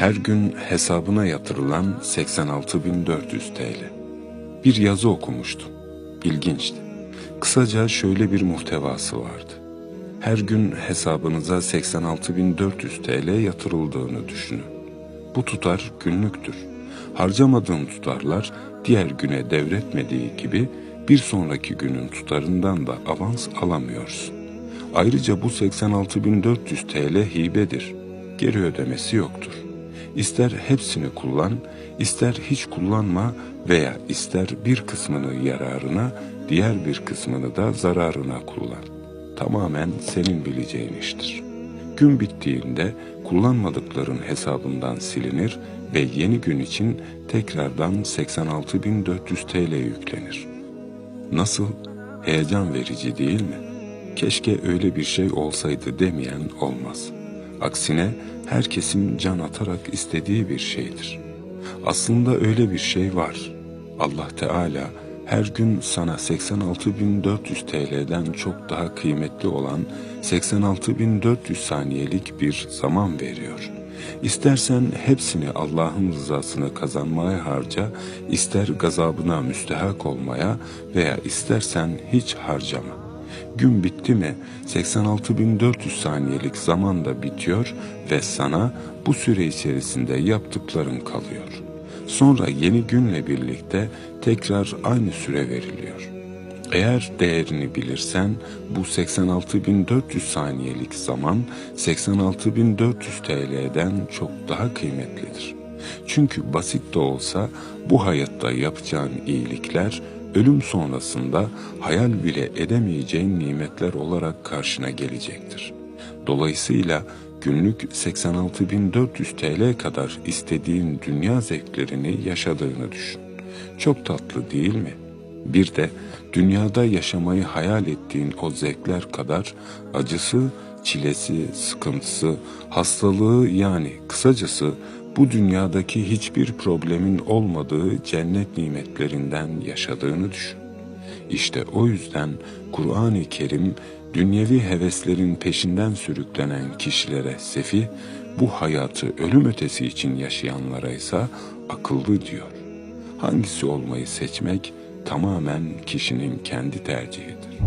Her gün hesabına yatırılan 86.400 TL. Bir yazı okumuştum. İlginçti. Kısaca şöyle bir muhtevası vardı. Her gün hesabınıza 86.400 TL yatırıldığını düşünün. Bu tutar günlüktür. Harcamadığın tutarlar diğer güne devretmediği gibi bir sonraki günün tutarından da avans alamıyorsun. Ayrıca bu 86.400 TL hibedir. Geri ödemesi yoktur. İster hepsini kullan, ister hiç kullanma veya ister bir kısmını yararına, diğer bir kısmını da zararına kullan. Tamamen senin bileceğin iştir. Gün bittiğinde kullanmadıkların hesabından silinir ve yeni gün için tekrardan 86.400 TL yüklenir. Nasıl? Heyecan verici değil mi? Keşke öyle bir şey olsaydı demeyen olmaz. Aksine herkesin can atarak istediği bir şeydir. Aslında öyle bir şey var. Allah Teala her gün sana 86.400 TL'den çok daha kıymetli olan 86.400 saniyelik bir zaman veriyor. İstersen hepsini Allah'ın rızasını kazanmaya harca, ister gazabına müstehak olmaya veya istersen hiç harcama. Gün bitti mi 86.400 saniyelik zaman da bitiyor ve sana bu süre içerisinde yaptıkların kalıyor. Sonra yeni günle birlikte tekrar aynı süre veriliyor. Eğer değerini bilirsen bu 86.400 saniyelik zaman 86.400 TL'den çok daha kıymetlidir. Çünkü basit de olsa bu hayatta yapacağın iyilikler ölüm sonrasında hayal bile edemeyeceğin nimetler olarak karşına gelecektir. Dolayısıyla günlük 86.400 TL kadar istediğin dünya zevklerini yaşadığını düşün. Çok tatlı değil mi? Bir de dünyada yaşamayı hayal ettiğin o zevkler kadar acısı, çilesi, sıkıntısı, hastalığı yani kısacası bu dünyadaki hiçbir problemin olmadığı cennet nimetlerinden yaşadığını düşün. İşte o yüzden Kur'an-ı Kerim dünyevi heveslerin peşinden sürüklenen kişilere sefi, bu hayatı ölüm ötesi için yaşayanlara ise akıllı diyor. Hangisi olmayı seçmek tamamen kişinin kendi tercihidir.